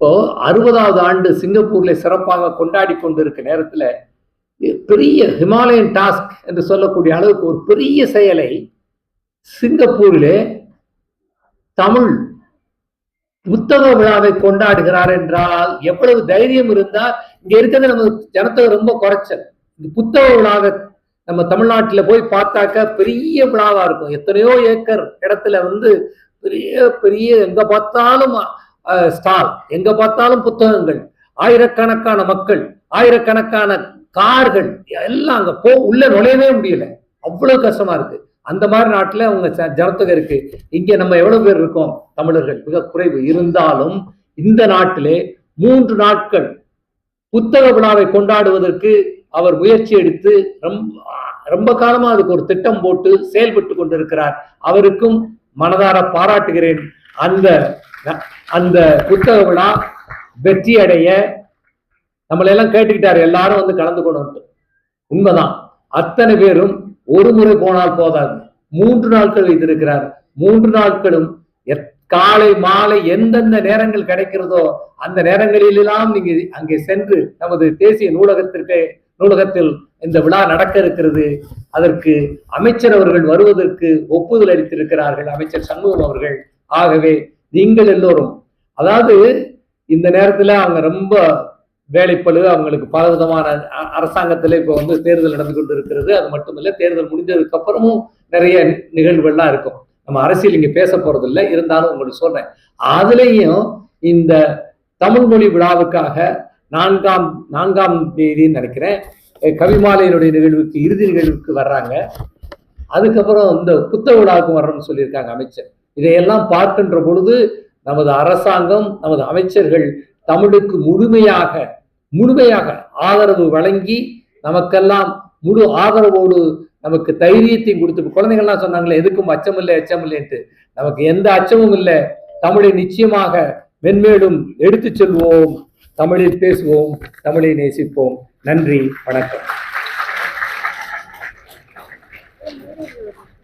இப்போ அறுபதாவது ஆண்டு சிங்கப்பூர்ல சிறப்பாக கொண்டாடி கொண்டிருக்க நேரத்துல பெரிய ஹிமாலயன் டாஸ்க் என்று சொல்லக்கூடிய அளவுக்கு ஒரு பெரிய செயலை சிங்கப்பூரிலே தமிழ் புத்தக விழாவை கொண்டாடுகிறார் என்றால் எவ்வளவு தைரியம் இருந்தால் இங்க இருக்கிறது நம்ம ஜனத்தொகை ரொம்ப குறைச்சல். இந்த புத்தக விழாவை நம்ம தமிழ்நாட்டுல போய் பார்த்தாக்க பெரிய விழாவா இருக்கும். எத்தனையோ ஏக்கர் இடத்துல வந்து பெரிய பெரிய எங்க பார்த்தாலும் ஸ்டால். எங்க பார்த்தாலும் புத்தகங்கள். ஆயிரக்கணக்கான மக்கள் ஆயிரக்கணக்கான கார்கள் எல்லாம் அங்க போ உள்ள நுழையவே முடியல. அவ்வளவு கஷ்டமா இருக்கு. அந்த மாதிரி நாட்டுல அவங்க ஜனத்தொகை இருக்கு. இங்க நம்ம எவ்வளவு பேர் இருக்கோம்? தமிழர்கள். மிக குறைவு. இருந்தாலும் இந்த நாட்டிலே மூன்று நாட்கள் புத்தக விழாவை கொண்டாடுவதற்கு அவர் முயற்சி எடுத்து ரொம்ப ரொம்ப காலமா அதுக்கு ஒரு திட்டம் போட்டு செயல்பட்டு கொண்டிருக்கிறார். அவருக்கும் மனதார பாராட்டுகிறேன். அந்த அந்த புத்தக விழா வெற்றி அடைய நம்மளை எல்லாம் கேட்டுக்கிட்டாரு எல்லாரும் வந்து கலந்துக்கணும்ட்டு உண்மைதான். அத்தனை பேரும் ஒரு முறை போனால் போதாது. மூன்று நாட்கள் வைத்திருக்கிறார். மூன்று நாட்களும் எத்- காலை மாலை எந்தெந்த நேரங்கள் கிடைக்கிறதோ அந்த நேரங்களிலெல்லாம் நீங்க அங்கே சென்று நமது தேசிய நூலகத்திற்கு நூலகத்தில் இந்த விழா நடக்க இருக்கிறது. அதற்கு அமைச்சர் அவர்கள் வருவதற்கு ஒப்புதல் அளித்திருக்கிறார்கள். அமைச்சர் சண்முகம் அவர்கள். ஆகவே நீங்கள் எல்லோரும் அதாவது இந்த நேரத்துல அவங்க ரொம்ப வேலைப்பளு அவங்களுக்கு பல விதமான அரசாங்கத்துல இப்ப வந்து தேர்தல் நடந்து கொண்டு இருக்கிறது அது மட்டுமில்ல தேர்தல் முடிஞ்சதுக்கு அப்புறமும் நிறைய நிகழ்வுகள்லாம் இருக்கும். நம்ம அரசியல் இங்க பேச போறது இல்லை இருந்தாலும் உங்களுக்கு சொல்றேன். அதுலேயும் இந்த தமிழ் மொழி விழாவுக்காக நான்காம் நான்காம் தேதின்னு நினைக்கிறேன். கவிமாலையினுடைய நிகழ்வுக்கு இறுதி நிகழ்வுக்கு வர்றாங்க. அதுக்கப்புறம் இந்த புத்த விழாவுக்கு வர்றோம்னு சொல்லியிருக்காங்க அமைச்சர். இதையெல்லாம் பார்க்கின்ற பொழுது நமது அரசாங்கம் நமது அமைச்சர்கள் தமிழுக்கு முழுமையாக முழுமையாக ஆதரவு வழங்கி நமக்கெல்லாம் முழு ஆதரவோடு நமக்கு தைரியத்தையும் கொடுத்து குழந்தைகள்லாம் சொன்னாங்களே எதுக்கும் அச்சம் இல்லை அச்சம் இல்லைன்ட்டு. நமக்கு எந்த அச்சமும் இல்லை. தமிழை நிச்சயமாக மென்மேலும் எடுத்துச் செல்வோம். தமிழில் பேசுவோம் தமிழை நேசிப்போம். நன்றி வணக்கம்.